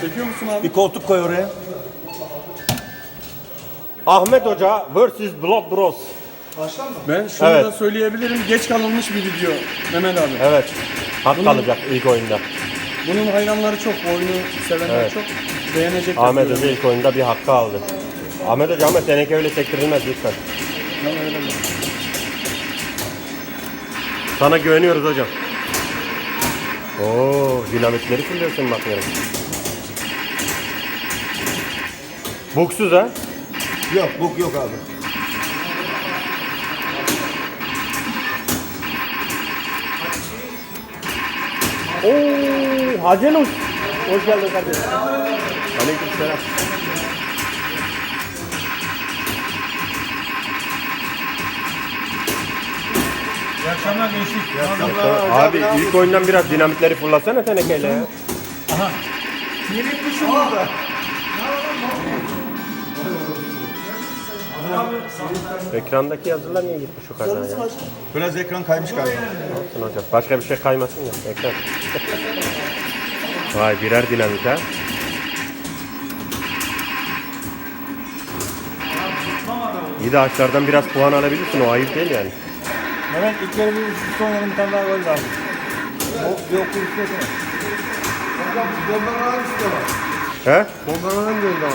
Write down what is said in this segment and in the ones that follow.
Çekiyor musun abi? Bir koltuk koy oraya. Ahmet Hoca vs Blood Bros. Ben şunu Evet. da söyleyebilirim. Geç kalınmış bir video Mehmet abi. Evet. Hak kalacak ilk oyunda. Bunun hayranları çok, bu oyunu sevenler Evet. çok. Beğenecek. Ahmet Hoca ilk oyunda bir hakkı aldı. Ahmet Hoca ama teneke öyle sektirilmez lütfen. Sana güveniyoruz hocam. Oo, dinamitleri fırlıyorsun bakıyorum. Buksuz ha? Yok buk yok abi. Oo, Hacenus. Hoş geldin kardeşim. Aleykümselam. İyi akşamlar gençlik. Abi ilk oyundan biraz dinamitleri fırlasana tenekeyle ya. Yeni kuşum burada. Ekrandaki yazılar niye gitmiş o kadar ya? Biraz ekran kaymış galiba. Olsun hocam. Başka bir şey kaymasın ya. Ekran. Vay birer dinamit ha. İyi de ağaçlardan biraz puan alabilirsin. O ayıp değil yani. Mehmet ilk kere bir üst oynayalım bir tane daha gol lazım. O bir okul üstüne. Hocam bombalar hangisi de var? He? Bombalar hangi var?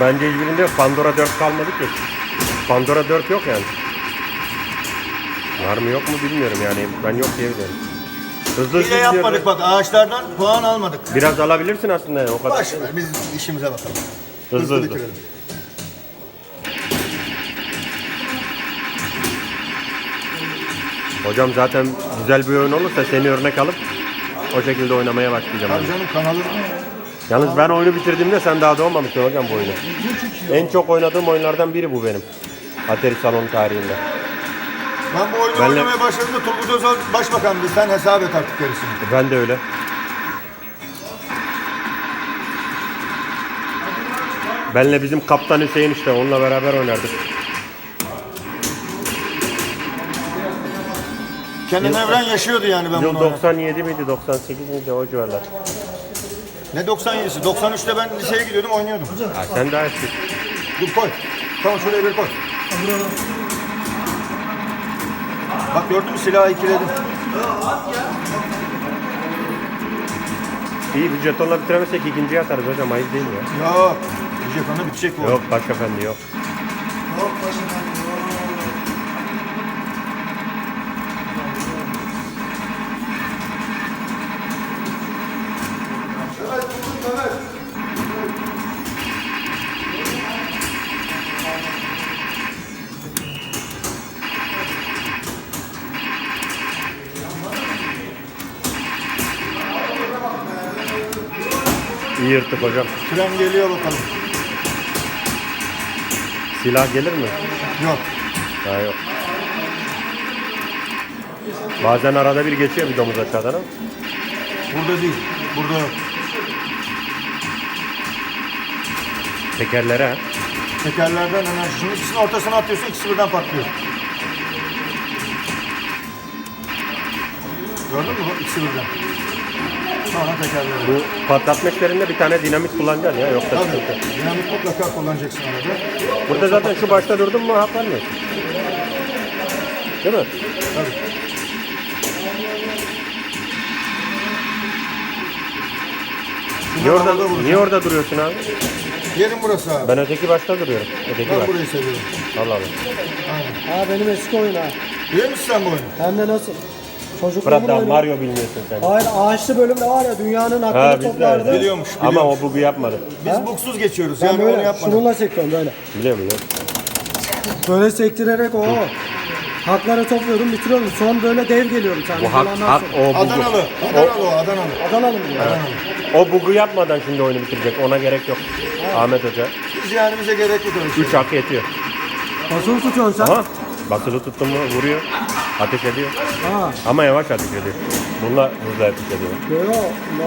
Bence hiçbirinde yok. Pandora 4 kalmadı ki. Pandora 4 yok yani. Var mı yok mu bilmiyorum yani. Ben yok diye biliyorum. Hızlı hızlı Hile gidiyorum. yapmadık bak ağaçlardan puan almadık. Biraz alabilirsin aslında yani o kadar. Baş ver biz işimize bakalım. Hızlı hızlı. bitirelim. Hocam zaten güzel bir oyun olursa seni örnek alıp o şekilde oynamaya başlayacağım. Tabii ben. canım kanalı. Yalnız ben oyunu bitirdiğimde sen daha doğmamıştın hocam bu oyunu. En çok oynadığım oyunlardan biri bu benim. Atari salonu tarihinde. Ben bu oyunu Benle- oynamaya başladığımda Turgut Özal başbakandı. Sen hesap et artık gerisini. Ben de öyle. Benle bizim kaptan Hüseyin işte onunla beraber oynardık. Kenan Evren yaşıyordu yani ben Yıl bunu. oynarken. 97 miydi 98 miydi o civarlar. Ne 97'si? 93'te ben liseye gidiyordum oynuyordum. Ha, sen daha eski. Dur koy. Tamam şuraya bir koy. Bak gördün mü silahı ikiledim. İyi bir jetonla bitiremezsek ikinciye atarız hocam ayıp değil mi ya? Yok. Bir jetonla bitecek bu. Yok başefendi yok. İyi yırttık hocam. Tren geliyor bakalım. Silah gelir mi? Yok. Daha yok. Bazen arada bir geçiyor bir domuz aşağıdan ama. Burada değil. Burada yok. Tekerlere. Tekerlerden hemen şunun ikisinin ortasına atıyorsun ikisi birden patlıyor. Gördün mü? İkisi birden. Sonra tekerleri. Bu patlatma işlerinde bir tane dinamit kullanacaksın ya yoksa Tabii. sıkıntı. Dinamik mutlaka kullanacaksın arada. Burada zaten şu başta durdun mu hak vermiyorsun. Değil mi? Tabii. Niye orada, havada vuracağım. niye orada duruyorsun abi? Yerim burası abi. Ben öteki başta duruyorum. Öteki Ben var. burayı seviyorum. Allah Allah. Ha benim eski oyun ha. Biliyor musun sen bu oyunu? Hem de nasıl? Fırat Çocukluğumun daha oyunu. Mario bilmiyorsun sen. Hayır ağaçlı bölümde var ya dünyanın Ha biz de toplardı. Biliyormuş, Ama biliyormuş. o bugu yapmadı. Biz buksuz geçiyoruz. Ben yani onu böyle yapmadık. şununla sekiyorum böyle. Biliyor musun? Böyle sektirerek o. Hakları topluyordum bitiriyordum. Son böyle dev geliyorum sen. Bu hak, hak o bugu. Adanalı. Adanalı o Adanalı. Adanalı mı diyor? Adanalı. O bugu yapmadan şimdi oyunu bitirecek. Ona gerek yok. Ahmet Hoca. Biz yani bize gerek yok öyle şey. 3 hak yetiyor. Nasıl tutuyorsun sen? Aha. Basılı tuttun mu vuruyor. Ateş ediyor. Ha. Ama yavaş ateş ediyor. Bununla hızlı ateş ediyor. Yok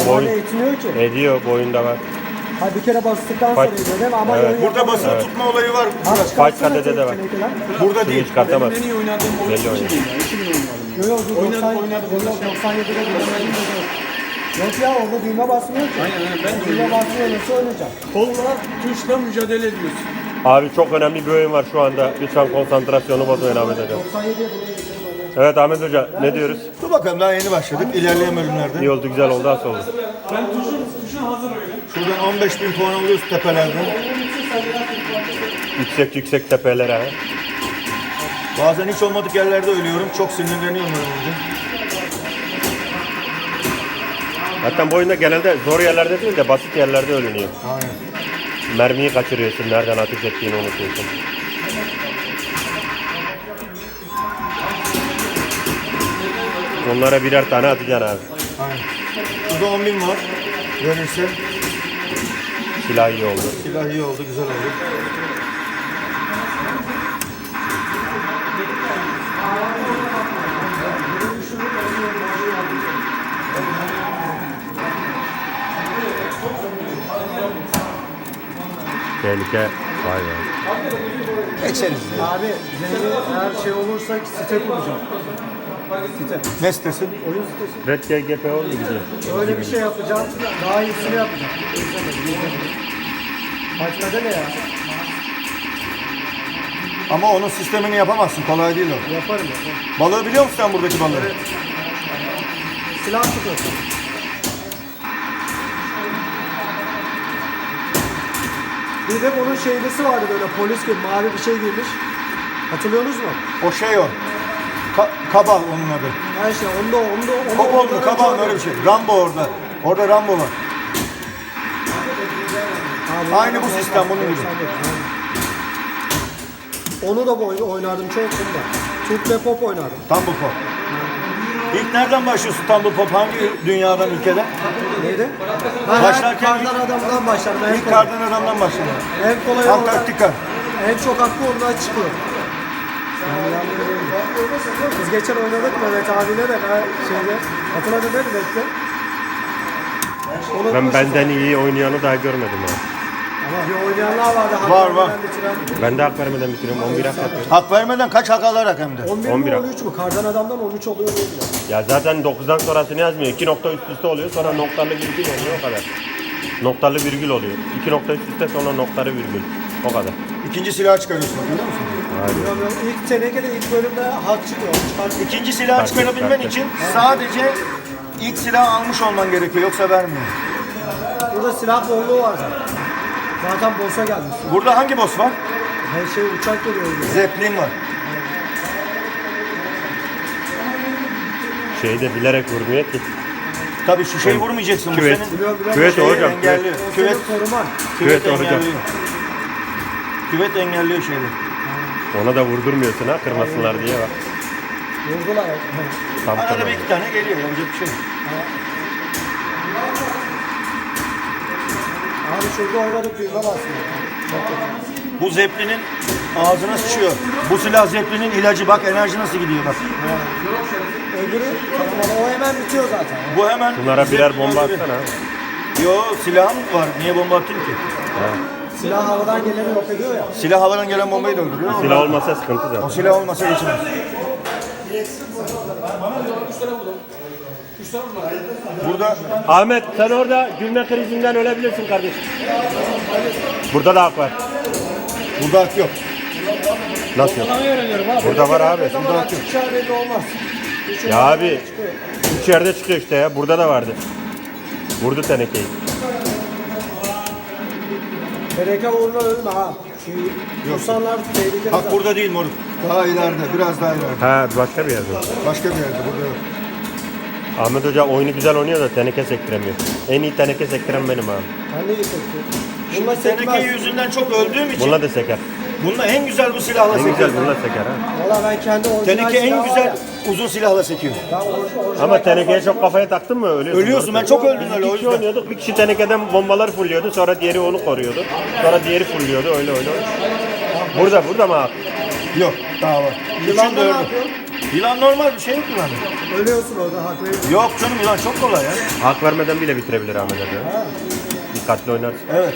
Normalde eğitmiyor ki. Ediyor bu oyunda var. Ha bir kere bastıktan sonra Fight. dedim ama Evet. Burada yapamadım. basılı tutma olayı var. Ha, Biraz. çıkarsana Fight kadede de var. tenekeler. Burada değil. çıkartamaz. En iyi oynadığım oyun Belli oyun. 2000 ya. 2000 oynadım. Yok yok. Oynadık, 90, oynadık, yok, oynadık. 97'de denemedim de yok. Ya orada düğme basmıyor ki. Aynen aynen ben de Düğme oynuyorum. basmıyor nasıl oynayacağım? Kolla tuşla mücadele ediyorsun. Abi çok önemli bir oyun var şu anda. Lütfen konsantrasyonu bozmayın Ahmet Hoca. 97'ye buraya. Evet Ahmet Hoca ne diyoruz? Dur bakalım daha yeni başladık. İlerleyen bölümlerde. İyi oldu güzel oldu nasıl oldu? Ben tuşun, tuşun hazır öyle. Şuradan 15 bin puan alıyoruz tepelerden. Yüksek yüksek tepelere. ha. Bazen hiç olmadık yerlerde ölüyorum. Çok sinirleniyorum öyle olunca. Zaten bu oyunda genelde zor yerlerde değil de basit yerlerde ölünüyor. Aynen. Mermiyi kaçırıyorsun, nereden ateş ettiğini unutuyorsun. Onlara birer tane atacaksın abi. Aynen. Şurada 10 bin var. Verirse Silah iyi oldu. silah iyi oldu, güzel oldu. Tehlike vay be. Geçeriz ya. Abi zengin eğer şey olursa site kuracağım. Site. Ne sitesi? Oyun sitesi. Red GGPO mu gidiyor? Öyle bir şey yapacağım. Daha iyisini yapacağım. Kaçmada ne ya? Ama onun sistemini yapamazsın. Kolay değil o. Yaparım yaparım. Balığı biliyor musun sen buradaki balığı? Silah tutuyorsun. Bir de bunun şeylisi vardı böyle polis gibi mavi bir şey giymiş. Hatırlıyorsunuz mu? O şey o. Ka- kabal onun adı. Her şey onda onda onda. Kobol mu? Kabal mı? Öyle bir şey. Rambo orada. Orada Rambo var. Abi, Aynı bu sistem, bunun gibi. Onu da oyn- oynardım çok bunda. Türk ve pop oynardım. Tumble Pop. İlk nereden başlıyorsun Tumble Pop? Hangi dünyadan, ülkeden? Neydi? Ben Başlarken her kardan adamdan başlarım. En İlk kolay. kardan adamdan başlıyor. En kolay olan. Antarktika. En çok hakkı ondan çıkıyor. Biz geçen oynadık Mehmet abiyle de ben şeyde hatırladın değil mi? Onu Ben benden iyi oynayanı daha görmedim ya. Ama bir oynayanlar vardı. hak Var, vermeden var. bitiren. Ben de hak vermeden bitiriyorum. 11 hak yapıyorum. Hak vermeden kaç hak alarak hem de. 11 11 mi hak. 13 mü? Kardan adamdan 13 oluyor diye biliyorum. Ya zaten 9'dan sonrasını yazmıyor. 2 nokta üst üste oluyor sonra noktalı virgül oluyor o kadar. Noktalı virgül oluyor. 2 nokta üst üste sonra noktalı virgül. O kadar. İkinci silah çıkarıyorsun görüyor musun? İlk tenekede ilk bölümde hak çıkıyor. Çıkar- İkinci silahı Fark et, çıkarabilmen fark et. için sadece ilk silahı almış olman gerekiyor yoksa vermiyor. Burada silah bolluğu var zaten. Zaten boss'a gelmiş. Burada hangi boss var? Her şey uçak geliyor. Zeppelin var. Şeyi de bilerek vurmuyor ki. Tabii şu şeyi vurmayacaksın. Bu Küvet. senin. Küvet hocam. Küvet. engelliyor. O Küvet, senin koruman. küvet Küvet hocam. engelliyor. Küvet engelliyor şeyleri. Ona da vurdurmuyorsun ha kırmasınlar diye bak. Vurdular. Tam Arada tamam. bir iki tane geliyor. Yapacak bir şey yok. Abi şurada oynadık düğme basmıyor. Bu Zeppelin'in ağzına sıçıyor. Bu silah Zeppelin'in ilacı. Bak enerji nasıl gidiyor bak. Öbürü o hemen bitiyor zaten. Bu hemen... Bunlara birer Zeppelin bomba öldürüyor. atsana. Yo silahım var. Niye bomba atayım ki? Silah havadan geleni yok ediyor ya. Silah havadan gelen bombayı da öldürüyor. Silah olmasa sıkıntı O zaten. silah olmasa geçemez. Burada Ahmet sen orada gülme krizinden ölebilirsin kardeşim. Burada da hak var. burada hak yok. Nasıl yok? Burada var abi. Zaman hak çıkacağı belli olmaz. Ya abi üç yerde çıkıyor işte ya. Burada da vardı. Vurdu tenekeyi. TRK uğruna ölme ha. Çünkü insanlar tehlikeli. Zaten. burada değil moruk. Daha ileride, biraz daha ileride. Ha başka bir yerde. Başka bir yerde, burada yok. Ahmet Hoca oyunu güzel oynuyor da teneke sektiremiyor. En iyi teneke sektiren benim abi. Ben de iyi. Bununla Teneke sekmez. yüzünden çok öldüğüm için Bununla da seker. Bununla en güzel bu silahla En güzel sekiyor. bununla seker ha. Valla ben kendi orijinal Teneke en silahı var güzel ya, uzun silahla sekiyor. Ben orij- orijinal Ama tenekeye çok kafaya taktın mı ölüyorsun. Ölüyorsun, ben çok öldüm öyle, o kişi yüzden. oynuyorduk. Bir kişi tenekeden bombalar fulluyordu. Sonra diğeri onu koruyordu. Sonra diğeri fulluyordu. Öyle öyle. Burada burada mı abi? Yok, daha var. Yılan de ne yapıyor? Yılan normal bir şey yok yılan. Ölüyorsun orada hak veriyorum. Yok canım yılan çok kolay ya. Hak vermeden bile bitirebilir Ahmet Hoca. Dikkatli oynarsın. Evet.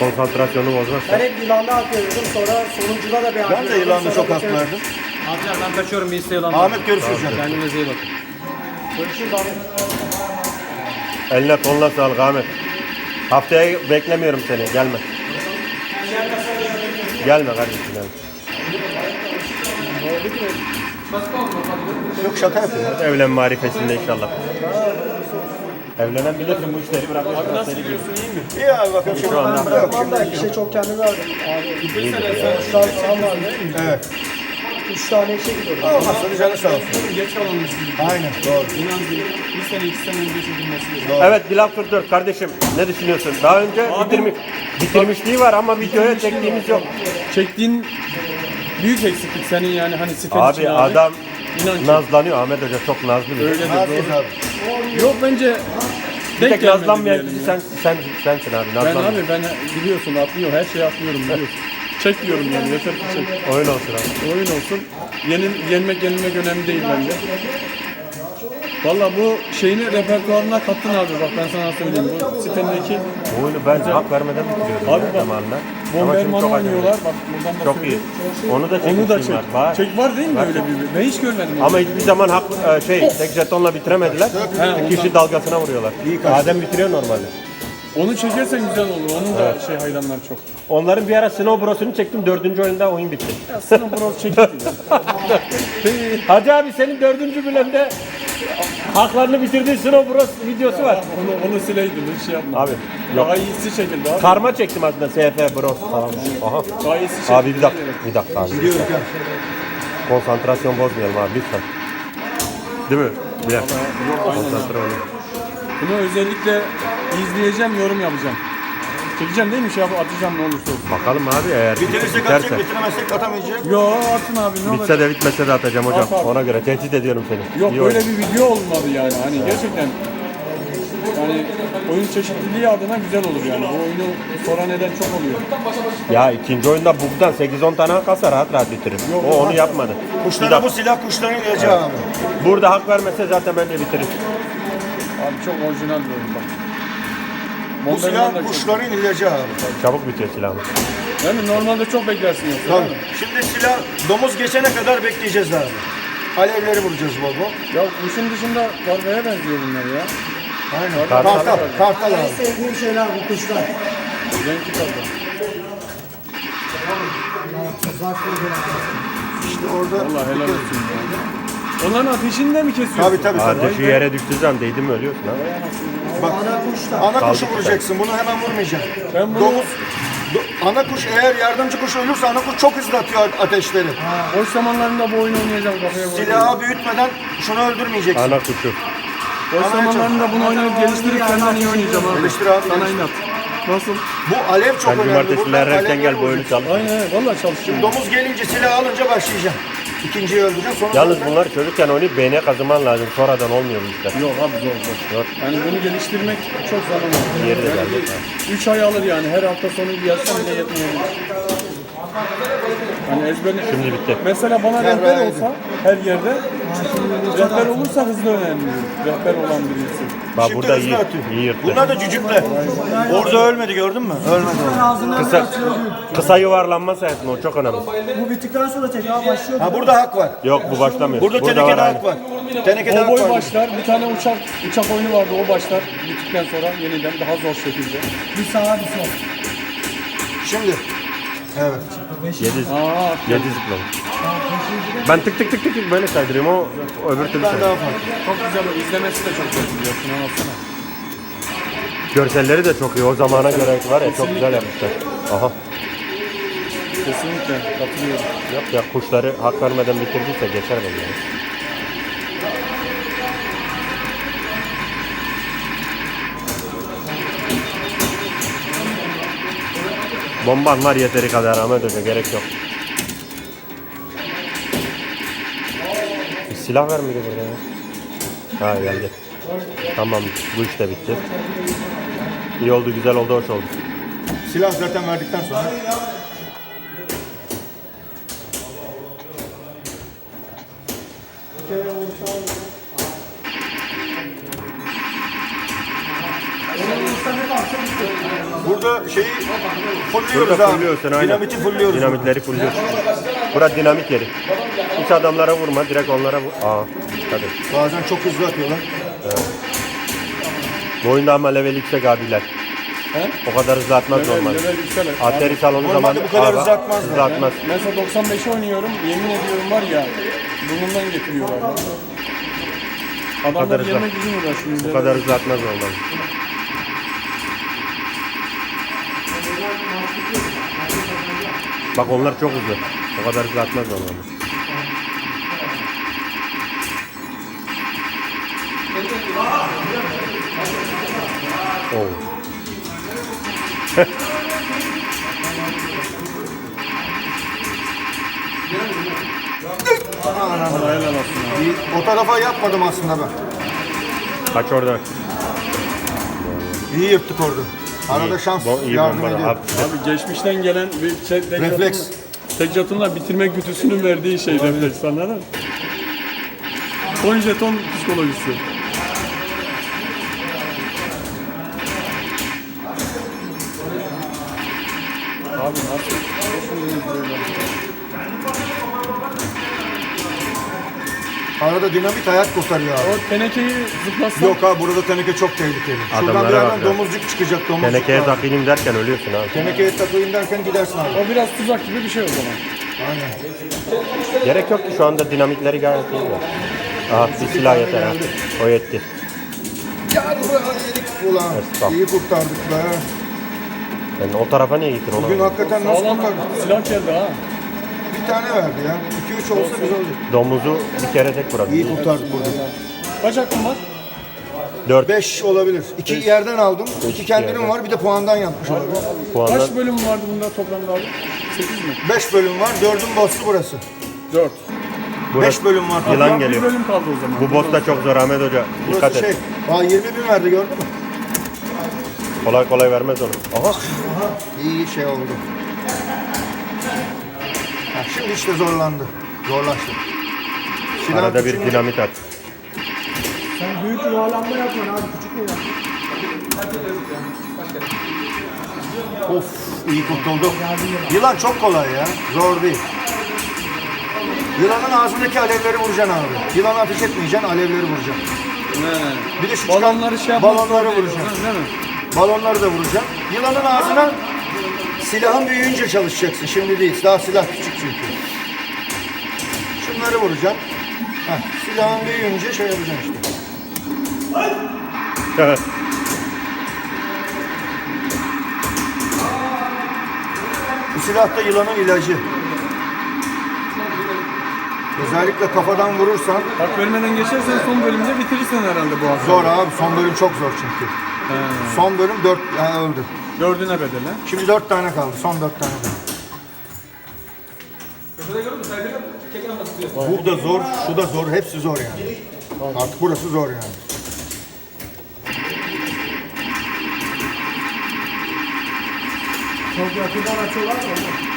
Konsantrasyonu bozmazsa. Ben hep yılanda hak veriyordum sonra sonuncuda da bir hak Ben de veriyordum. yılanda Sonra çok hak bitiremedim. verdim. Abiler ben kaçıyorum bir isteği olan. Ahmet görüşürüz canım. Kendinize iyi bakın. Görüşürüz abi. Eline koluna sağlık Ahmet. Haftaya beklemiyorum seni. Gelme. Gelme kardeşim gelme. Yok şaka yapıyor. Evlen marifesinde inşallah. Evlenen bilirsin bu işleri bırakıyorsun. Nasıl biliyorsun iyi mi? İyi abi bakalım. Şu anda Tamam da işe çok kendimi verdim. Abi. iyidir ya. Şu an sağ vardı. Evet. Üç tane işe gidiyorum. Olmaz sonra canı sağ olsun. Geç kalınmışsın. Aynen doğru. İnan bir sene iki sene önce çekilmesi gerekiyor. Evet Bilal Turdur kardeşim ne düşünüyorsun? Daha önce bitirmiş, bitirmişliği var ama videoya çektiğimiz yok. Çektiğin büyük eksiklik senin yani hani sitenin Abi için adam İnan ki. nazlanıyor. Ahmet Hoca çok nazlı bir. Öyledir Aziz doğru. abi. Yok bence Bir tek gelmedi nazlanmayan diyelim kişi ya. sen, sen, sensin abi. Ben Nazlanma. abi ben biliyorsun atlıyorum her şeyi atlıyorum biliyorsun. Çek diyorum yani yeter ki çek. Oyun olsun abi. Oyun olsun. Yenil, yenmek yenilmek önemli değil bence. Valla bu şeyini repertuarına kattın abi bak ben sana söyleyeyim. Bu sitendeki Bu oyunu ben hak vermeden bitiriyordum Abi ya bak, zamanında. Bomberman çok acayip. oynuyorlar. Bak buradan da Çok iyi. söyleyeyim. Onu da Onu da çekmişim çek. var. Var. Çek var değil mi Var. öyle bir? Ben hiç görmedim. Ama hiçbir zaman hak e, şey tek jetonla bitiremediler. He, Kişi dalgasına vuruyorlar. Adem bitiriyor normalde. Onu çekersen güzel olur. Onun da şey hayranlar çok. Onların bir ara Snow Bros'unu çektim. Dördüncü oyunda oyun bitti. Sana bro çekti. Hacı abi senin dördüncü bölümde haklarını bitirdiğin Snow Bros videosu var. onu, onu sileydin hiç şey yapma. Abi yok. Daha iyisi çekildi abi. Karma çektim aslında SF Bros falan. Aha. Daha iyisi çekildi. Abi bir dakika. Bir dakika abi. Gidiyoruz ya. Konsantrasyon bozmayalım abi lütfen. Değil mi? Bir dakika. Konsantre. Bunu özellikle izleyeceğim, yorum yapacağım. Çekeceğim değil mi? Şey yapıp atacağım ne olursa olsun. Bakalım abi eğer Bitirirsek biterse. atacak, bitiremezsek atamayacak. Yo atın abi ne olur. Bitse de bitmese de atacağım hocam. At abi. Ona göre tehdit ediyorum seni. Yok İyi böyle oyun. bir video olmadı yani. Hani gerçekten yani oyun çeşitliliği adına güzel olur yani. Bu oyunu soran eden çok oluyor. Ya ikinci oyunda bug'dan 8-10 tane kasa rahat rahat bitirir. O onu yapmadı. Bir Kuşlara dakika. bu silah kuşların ilacı abi. Burada hak vermese zaten bence bitirir. Abi çok orijinal bir oyun bak. Bu silah kuşların ilacı abi. Çabuk bitiyor. Değil mi? Normalde çok beklersin yoksa. Değil mi? Şimdi silah domuz geçene kadar bekleyeceğiz abi. Alevleri vuracağız bol bol. Ya kuşun dışında kargaya benziyor bunlar ya. Aynen. Kartal. Kartal. Kartal En abi. sevdiğim şeyler bu kuşlar. Renkli koydular. İşte orada. Allah helal olsun ya. Onların ateşini de mi kesiyorsun? Tabii tabii tabii. Ateşi yere düştüğü zaman değdi mi ölüyorsun ha. Bak. Ana kuşlar. Ana kuşu vuracaksın. Bunu hemen vurmayacaksın. Ben bunu- Domuz. do- ana kuş eğer yardımcı kuş ölürse ana kuş çok hızlı atıyor ateşleri. Boş zamanlarında bu oyunu oynayacağım kafaya. Silahı büyütmeden şunu öldürmeyeceksin. Ana kuşu. Boş zamanlarında bunu oynayıp geliştirip senden iyi oynayacağım abi. Geliştir abi, Sana geliştir. inat. Nasıl? Bu alev çok Sen önemli. cumartesiler Buradan erken alevleri gel bu oyunu çalış. Aynen öyle. Valla çalışacağım. Domuz gelince silah alınca başlayacaksın. İkinciyi öldüreceksin sonra Yalnız bunlar çocukken oynayıp beğeniye kazıman lazım. Sonradan olmuyor bu işler. Yok abi zor zor. Zor. Yani bunu geliştirmek çok zaman alır. Yeri de geldi. bir- Üç ay alır yani. Her hafta sonu yazsam bile yetmeyebilir. Hani ezberini... Şimdi bitti. Mesela bana rehber olsa her yerde rehber olursa hızlı öğreniyor. Rehber olan birisi. Bak Şimdi burada hızlı iyi, atıyor. iyi yırttı. Bunlar da cücükler. Orada ölmedi gördün mü? Ölmedi. Kısa, kısa yuvarlanma sayesinde o çok önemli. Bu bittikten sonra tekrar başlıyor. Ha burada hak var. Yok bu başlamıyor. Burada, tenekede hak var. Tenekede hak Kovboy var. başlar. Bir tane uçak uçak oyunu vardı. O başlar. Bittikten sonra yeniden daha zor şekilde. Bir sağa bir sol. Şimdi. Evet. Yedi, Aa, yedi zıpladı. Ben tık tık tık tık tık böyle kaydırıyorum o öbür türlü Ben farklı. çok güzel. o. İzlemesi de çok güzel. Biliyorsun anlatsana. Görselleri de çok iyi. O zamana göre var ya çok güzel yapmışlar. Aha. Kesinlikle katılıyorum. Yok ya kuşları hak vermeden bitirdiyse geçer bence. ya. Bomban var yeteri kadar Ahmet Hoca gerek yok. Bir silah ver miydi burada ya? Ha geldi. Tamam bu iş de bitti. İyi oldu güzel oldu hoş oldu. Silah zaten verdikten sonra. Burada şeyi fulluyoruz Burada abi. fulluyorsun aynen. Dinamiti fulluyoruz. Dinamitleri fulluyorsun. Burası dinamit yeri. Hiç adamlara vurma direkt onlara vur. Aa et. Bazen çok hızlı atıyorlar. Bu oyunda ama level yüksek abiler. He? O kadar hızlı atmaz Level, normal. level yüksel. Arteri salonu Normalde zaman bu kadar hızlı atmaz Hızlı ya. atmaz. Mesela 95'i oynuyorum. Yemin ediyorum var ya. Burnumdan getiriyorlar. kadar Adamlar hızlı. yemek için uğraşıyor. Bu kadar hızlı atmaz normal. Bak onlar çok hızlı. O kadar hızlı atmaz normalde. Oo. Bana helal olsun abi. O tarafa yapmadım aslında ben. Kaç oradan. İyi yırttık orada. Arada İyi. şans Bo- iyi yardım ediyor. Abi, Abi geçmişten gelen bir şey, tek Refleks. atımla- Tek atımla bitirmek güdüsünün verdiği şey refleks anladın mı? Son jeton psikolojisi. Abi nasıl? Arada dinamit hayat kurtarıyor abi. O tenekeyi zıplatsan Yok abi burada teneke çok tehlikeli. Şuradan Adamlara bir yerden bak ya. domuzcuk çıkacak domuzcuk. Tenekeye abi. takayım derken ölüyorsun abi. Tenekeye takılayım derken gidersin abi. o biraz tuzak gibi bir şey o zaman. Aynen. Gerek yok ki şu anda dinamitleri gayet iyi var. Aha bir silah yeter ha. O yetti. Gel buraya yedik ulan. Estağfurullah. İyi kurtardık be. Yani o tarafa niye gittin Bugün onu? hakikaten nasıl Sağlam kurtardık? silah geldi ha. Bir tane verdi ya. 2-3 olsa güzel olur. Domuzu bir kere tek vurabildi. İyi kurtardık burada. Kaç hakkın var? 4 5 olabilir. 2 yerden aldım. 2 kendinim yerden. var. Bir de puandan yapmış olabilir. puanlar. Kaç bölüm vardı bunda toplamda abi? 8 mi? 5 bölüm var. 4'ün boss'u burası. 4. 5 bölüm var. Yılan Bir geliyor. bölüm kaldı o zaman. Bu boss da çok zor Ahmet Hoca. Dikkat Burası şey. et. Aa 20 bin verdi gördün mü? Kolay kolay vermez onu. Aha. İyi şey oldu. Ha, şimdi işte zorlandı. Zorlaştı. Silah Arada bir gücünü- dinamit at. Sen büyük yuvarlanma yapıyorsun abi küçük mü ya? Of iyi kurtulduk. Yılan çok kolay ya. Zor değil. Yılanın ağzındaki alevleri vuracaksın abi. Yılanı ateş etmeyeceksin, alevleri vuracaksın. Bir de şu çıkan Balonları şey yapmak balonları zor değil, vuracaksın. Değil mi? Balonları da vuracaksın. Yılanın ağzına silahın büyüyünce çalışacaksın. Şimdi değil. Daha silah küçük çünkü. Şunları vuracaksın. Heh, silahın büyüyünce şey yapacaksın işte. Bu silah da yılanın ilacı. Özellikle kafadan vurursan Hak vermeden geçersen son bölümde bitirirsen herhalde bu hafta. zor abi. Son bölüm çok zor çünkü. Son bölüm 4 yani öldü. Dördüne bedel ha. Şimdi 4 tane kaldı. Son 4 tane kaldı. Bu da zor, şu da zor. Hepsi zor yani. Artık burası zor yani. Çok yakından açıyorlar mı?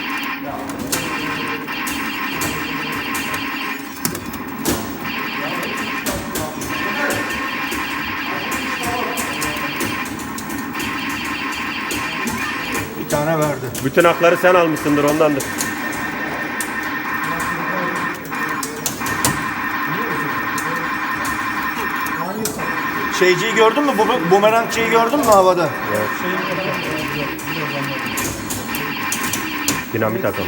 Tane verdi. Bütün hakları sen almışsındır ondandır. Şeyciyi gördün mü? Bu bumerangçıyı gördün mü havada? Dinamit at ona.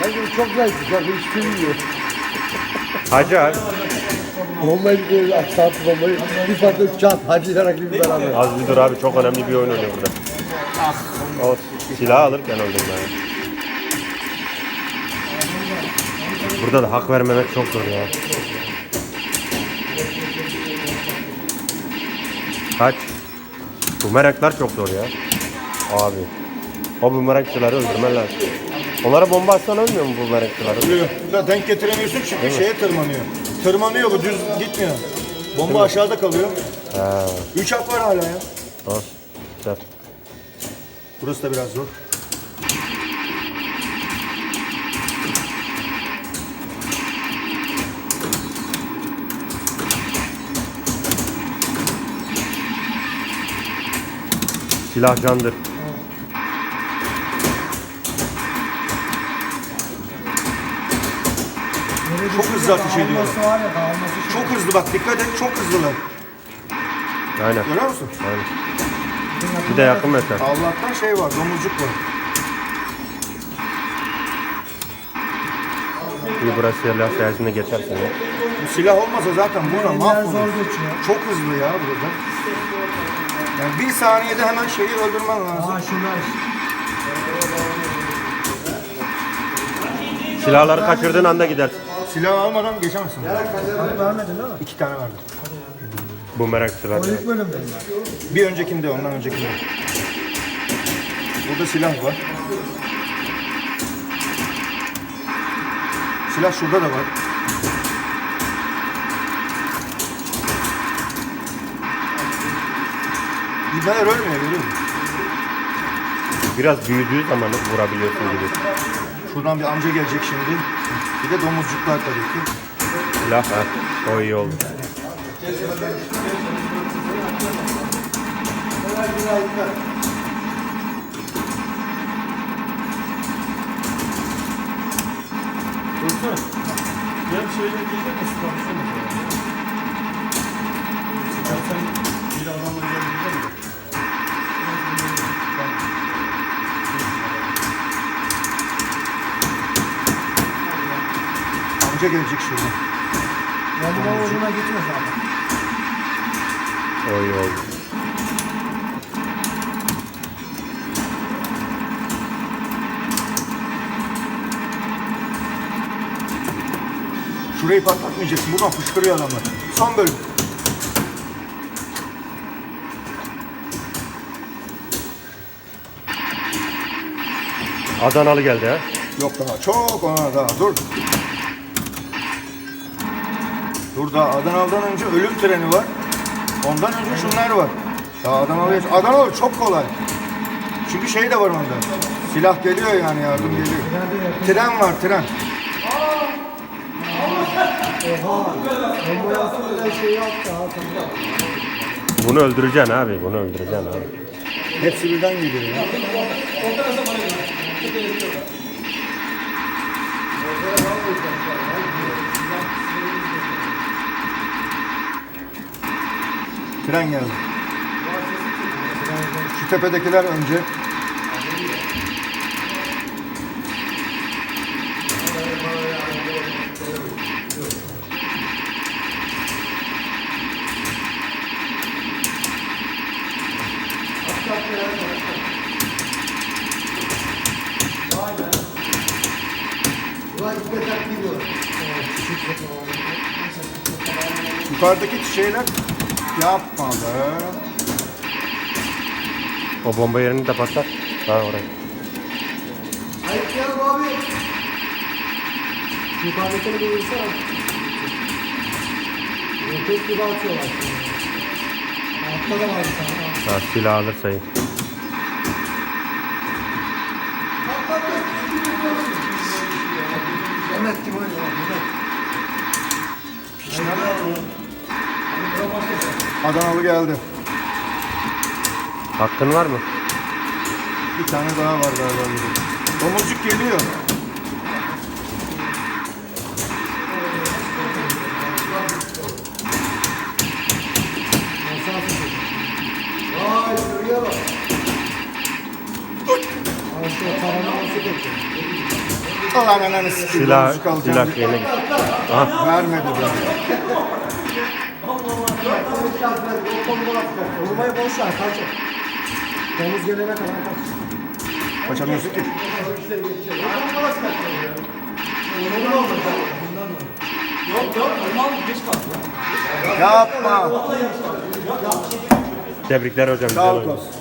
Hayır çok zayıf. Bak hiç bilmiyor. Hacı abi. Bombayı bir saat bombayı bir farklı çat hacıyarak bir beraber. Az bir dur abi çok önemli bir oyun oynuyor burada. O silah alırken öldüm ben. Burada da hak vermemek çok zor ya. Kaç? Bu meraklar çok zor ya. Abi. O bu merakçıları öldürmen lazım. Onlara bomba atsan ölmüyor mu bu merakçıları? Da denk getiremiyorsun çünkü şeye tırmanıyor. Tırmanıyor bu düz gitmiyor. Bomba aşağıda kalıyor. Ha, 3 hak var hala ya. olsun. Güzel. Burası da biraz zor. Silah candır. Çok hızlı ateş ediyor. Dağılması var ya dağılması çok. Hızlı bak dikkat et çok hızlılar. Aynen. Görüyor musun? Aynen. Bir de yakın mesafe. Allah'tan şey var, domuzcuk var. Bir burası silah sayesinde geçersin ya. Bu silah olmasa zaten burada mahvolur. zor geçiyor. Çok hızlı ya burada. Yani bir saniyede hemen şeyi öldürmen lazım. Aa şunlar. Silahları kaçırdığın anda gidersin. Silah almadan geçemezsin. Hani vermedin değil mi? İki tane verdim. Merak silah. O ilk bölümde. Bir öncekinde, ondan öncekinde. Burada silah var. Silah şurada da var. İbneler ölmüyor görüyor musun? Biraz büyüdüğü zaman vurabiliyorsun gibi. Şuradan bir amca gelecek şimdi. Bir de domuzcuklar tabii ki. Silah ha. O iyi oldu. Dursun. Ben şeyle diyeceğim de şu konuşalım. Ya sen bir adamla geldin mi? Amca gelecek şimdi. Yanıma uğruna gitme zaten. O iyi oldu. Şurayı patlatmayacaksın. Buradan fışkırıyor adamlar. Son bölüm. Adanalı geldi ha. Yok daha çok ona daha dur. Dur daha Adanalı'dan önce ölüm treni var. Ondan önce şunlar var. Daha Adanalı'ya... Adanalı çok kolay. Çünkü şey de var onda. Silah geliyor yani yardım geliyor. Tren var tren. Bunu öldüreceksin abi. Bunu öldüreceksin abi. Hepsi birden geliyor ya. Tren geldi. Şu tepedekiler önce. Yukarıdaki şeyler yapma be. O bomba yerini de patlat. Daha oraya. Ayıklayalım abi. Yukarıdakini bir vursana. Roket gibi atıyorlar. Altta da var bir tane. silah alırsa iyi. Adanalı geldi. Hakkın var mı? Bir tane daha var galiba. Domuzcuk geliyor. Vay bak. Nasıl ananı. Silah, domuzcuk alacağım silah yerine git. Aha. Vermedi be. Vurmayı boş ver kaç. Domuz gelene kadar kaç. Kaçamıyorsun ki. Yapma. Tebrikler hocam. Sağ ol oyun. Kos.